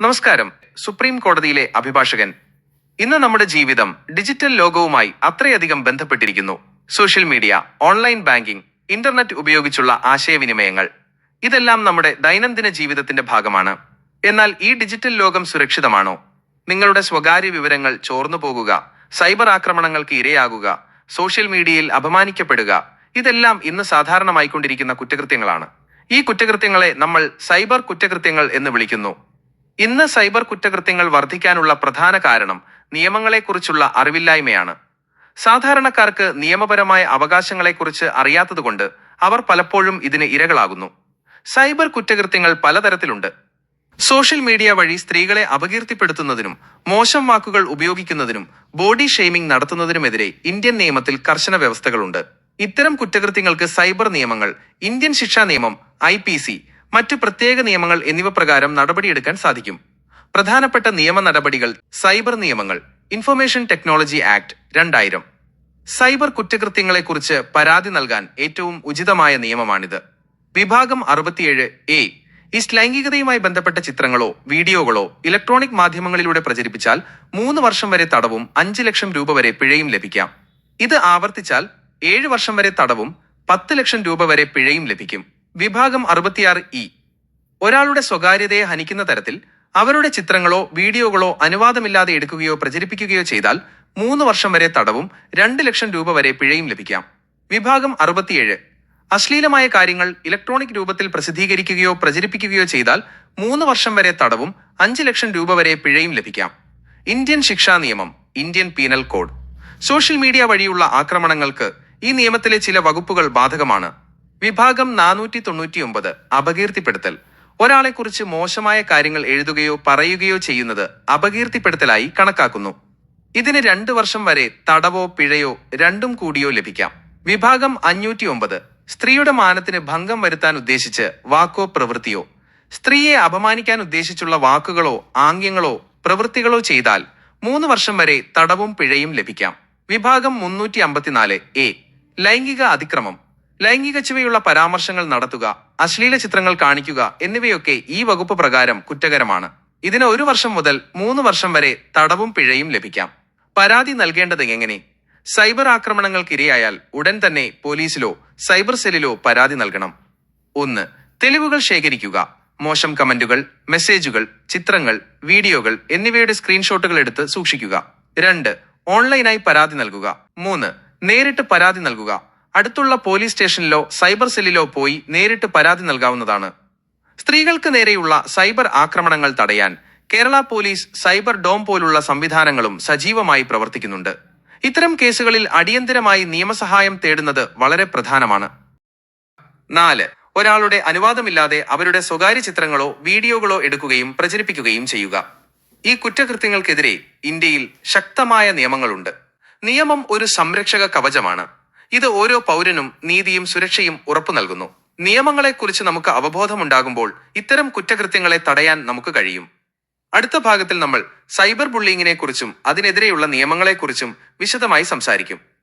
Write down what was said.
നമസ്കാരം. സുപ്രീം കോടതിയിലെ അഭിഭാഷകൻ. ഇന്ന് നമ്മുടെ ജീവിതം ഡിജിറ്റൽ ലോകവുമായി അത്രയധികം ബന്ധപ്പെട്ടിരിക്കുന്നു. Social media online banking internet ഉപയോഗിച്ചുള്ള ആശയവിനിമയങ്ങൾ. ഇതെല്ലാം നമ്മുടെ ദൈനംദിന ജീവിതത്തിന്റെ ഭാഗമാണ്. എന്നാൽ ഈ ഡിജിറ്റൽ ലോകം സുരക്ഷിതമാണോ? നിങ്ങളുടെ സ്വകാര്യ വിവരങ്ങൾ ചോർന്നു പോകുക സൈബർ ആക്രമണങ്ങൾക്ക് ഇരയാകുക സോഷ്യൽ മീഡിയയിൽ അപമാനിക്കപ്പെടുക ഇതെല്ലാം ഇന്ന് സാധാരണമായിക്കൊണ്ടിരിക്കുന്ന കുറ്റകൃത്യങ്ങളാണ്. ഈ കുറ്റകൃത്യങ്ങളെ നമ്മൾ സൈബർ കുറ്റകൃത്യങ്ങൾ എന്ന് വിളിക്കുന്നു. ഇന്ന് സൈബർ കുറ്റകൃത്യങ്ങൾ വർദ്ധിക്കാനുള്ള പ്രധാന കാരണം നിയമങ്ങളെക്കുറിച്ചുള്ള അറിവില്ലായ്മയാണ്. സാധാരണക്കാർക്ക് നിയമപരമായ അവകാശങ്ങളെക്കുറിച്ച് അറിയാത്തതുകൊണ്ട് അവർ പലപ്പോഴും ഇതിന് ഇരകളാകുന്നു. സൈബർ കുറ്റകൃത്യങ്ങൾ പലതരത്തിലുണ്ട്. സോഷ്യൽ മീഡിയ വഴി സ്ത്രീകളെ അപകീർത്തിപ്പെടുത്തുന്നതിനും മോശം വാക്കുകൾ ഉപയോഗിക്കുന്നതിനും ബോഡി ഷെയ്മിംഗ് നടത്തുന്നതിനുമെതിരെ ഇന്ത്യൻ നിയമത്തിൽ കർശന വ്യവസ്ഥകളുണ്ട്. ഇത്തരം കുറ്റകൃത്യങ്ങൾക്ക് സൈബർ നിയമങ്ങൾ ഇന്ത്യൻ ശിക്ഷാ നിയമം ഐ മറ്റു പ്രത്യേക നിയമങ്ങൾ എന്നിവ പ്രകാരം നടപടിയെടുക്കാൻ സാധിക്കും. പ്രധാനപ്പെട്ട നിയമ നടപടികൾ സൈബർ നിയമങ്ങൾ ഇൻഫർമേഷൻ ടെക്നോളജി ആക്ട് രണ്ടായിരം. സൈബർ കുറ്റകൃത്യങ്ങളെക്കുറിച്ച് പരാതി നൽകാൻ ഏറ്റവും ഉചിതമായ നിയമമാണിത്. വിഭാഗം അറുപത്തിയേഴ് എ. ഈസ്റ്റ് ലൈംഗികതയുമായി ബന്ധപ്പെട്ട ചിത്രങ്ങളോ വീഡിയോകളോ ഇലക്ട്രോണിക് മാധ്യമങ്ങളിലൂടെ പ്രചരിപ്പിച്ചാൽ മൂന്ന് വർഷം വരെ തടവും അഞ്ച് ലക്ഷം രൂപ വരെ പിഴയും ലഭിക്കാം. ഇത് ആവർത്തിച്ചാൽ ഏഴ് വർഷം വരെ തടവും പത്ത് ലക്ഷം രൂപ വരെ പിഴയും ലഭിക്കും. വിഭാഗം അറുപത്തിയാറ് ഇ. ഒരാളുടെ സ്വകാര്യതയെ ഹനിക്കുന്ന തരത്തിൽ അവരുടെ ചിത്രങ്ങളോ വീഡിയോകളോ അനുവാദമില്ലാതെ എടുക്കുകയോ പ്രചരിപ്പിക്കുകയോ ചെയ്താൽ മൂന്ന് വർഷം വരെ തടവും രണ്ട് ലക്ഷം രൂപ വരെ പിഴയും ലഭിക്കാം. വിഭാഗം അറുപത്തിയേഴ്. അശ്ലീലമായ കാര്യങ്ങൾ ഇലക്ട്രോണിക് രൂപത്തിൽ പ്രസിദ്ധീകരിക്കുകയോ പ്രചരിപ്പിക്കുകയോ ചെയ്താൽ മൂന്ന് വർഷം വരെ തടവും അഞ്ച് ലക്ഷം രൂപ വരെ പിഴയും ലഭിക്കാം. ഇന്ത്യൻ ശിക്ഷാ നിയമം Indian penal code. Social media വഴിയുള്ള ആക്രമണങ്ങൾക്ക് ഈ നിയമത്തിലെ ചില വകുപ്പുകൾ ബാധകമാണ്. വിഭാഗം നാനൂറ്റി തൊണ്ണൂറ്റിയൊമ്പത് അപകീർത്തിപ്പെടുത്തൽ. ഒരാളെക്കുറിച്ച് മോശമായ കാര്യങ്ങൾ എഴുതുകയോ പറയുകയോ ചെയ്യുന്നത് അപകീർത്തിപ്പെടുത്തലായി കണക്കാക്കുന്നു. ഇതിന് രണ്ട് വർഷം വരെ തടവോ പിഴയോ രണ്ടും കൂടിയോ ലഭിക്കാം. വിഭാഗം അഞ്ഞൂറ്റി ഒമ്പത് സ്ത്രീയുടെ മാനത്തിന് ഭംഗം വരുത്താൻ ഉദ്ദേശിച്ച് വാക്കോ പ്രവൃത്തിയോ. സ്ത്രീയെ അപമാനിക്കാൻ ഉദ്ദേശിച്ചുള്ള വാക്കുകളോ ആംഗ്യങ്ങളോ പ്രവൃത്തികളോ ചെയ്താൽ മൂന്ന് വർഷം വരെ തടവും പിഴയും ലഭിക്കാം. വിഭാഗം മുന്നൂറ്റി അമ്പത്തിനാല് എ ലൈംഗിക അതിക്രമം. ലൈംഗിക ചുവയുള്ള പരാമർശങ്ങൾ നടത്തുക അശ്ലീല ചിത്രങ്ങൾ കാണിക്കുക എന്നിവയൊക്കെ ഈ വകുപ്പ് പ്രകാരം കുറ്റകരമാണ്. ഇതിന് ഒരു വർഷം മുതൽ മൂന്ന് വർഷം വരെ തടവും പിഴയും ലഭിക്കാം. പരാതി നൽകേണ്ടത് എങ്ങനെ? സൈബർ ആക്രമണങ്ങൾക്കിരയായാൽ ഉടൻ തന്നെ പോലീസിലോ സൈബർ സെല്ലിലോ പരാതി നൽകണം. ഒന്ന് തെളിവുകൾ ശേഖരിക്കുക. മോശം കമന്റുകൾ മെസ്സേജുകൾ ചിത്രങ്ങൾ വീഡിയോകൾ എന്നിവയുടെ സ്ക്രീൻഷോട്ടുകൾ എടുത്ത് സൂക്ഷിക്കുക. രണ്ട് ഓൺലൈനായി പരാതി നൽകുക. മൂന്ന് നേരിട്ട് പരാതി നൽകുക. അടുത്തുള്ള പോലീസ് സ്റ്റേഷനിലോ സൈബർ സെല്ലിലോ പോയി നേരിട്ട് പരാതി നൽകാവുന്നതാണ്. സ്ത്രീകൾക്ക് നേരെയുള്ള സൈബർ ആക്രമണങ്ങൾ തടയാൻ കേരള പോലീസ് സൈബർ ഡോം പോലുള്ള സംവിധാനങ്ങളും സജീവമായി പ്രവർത്തിക്കുന്നുണ്ട്. ഇത്തരം കേസുകളിൽ അടിയന്തരമായി നിയമസഹായം തേടുന്നത് വളരെ പ്രധാനമാണ്. നാല് ഒരാളുടെ അനുവാദമില്ലാതെ അവരുടെ സ്വകാര്യ ചിത്രങ്ങളോ വീഡിയോകളോ എടുക്കുകയും പ്രചരിപ്പിക്കുകയും ചെയ്യുക. ഈ കുറ്റകൃത്യങ്ങൾക്കെതിരെ ഇന്ത്യയിൽ ശക്തമായ നിയമങ്ങളുണ്ട്. നിയമം ഒരു സംരക്ഷക കവചമാണ്. ഇത് ഓരോ പൗരനും നീതിയും സുരക്ഷയും ഉറപ്പു നൽകുന്നു. നിയമങ്ങളെക്കുറിച്ച് നമുക്ക് അവബോധമുണ്ടാകുമ്പോൾ ഇത്തരം കുറ്റകൃത്യങ്ങളെ തടയാൻ നമുക്ക് കഴിയും. അടുത്ത ഭാഗത്തിൽ നമ്മൾ സൈബർ ബുള്ളിങ്ങിനെ കുറിച്ചും അതിനെതിരെയുള്ള നിയമങ്ങളെക്കുറിച്ചും വിശദമായി സംസാരിക്കും.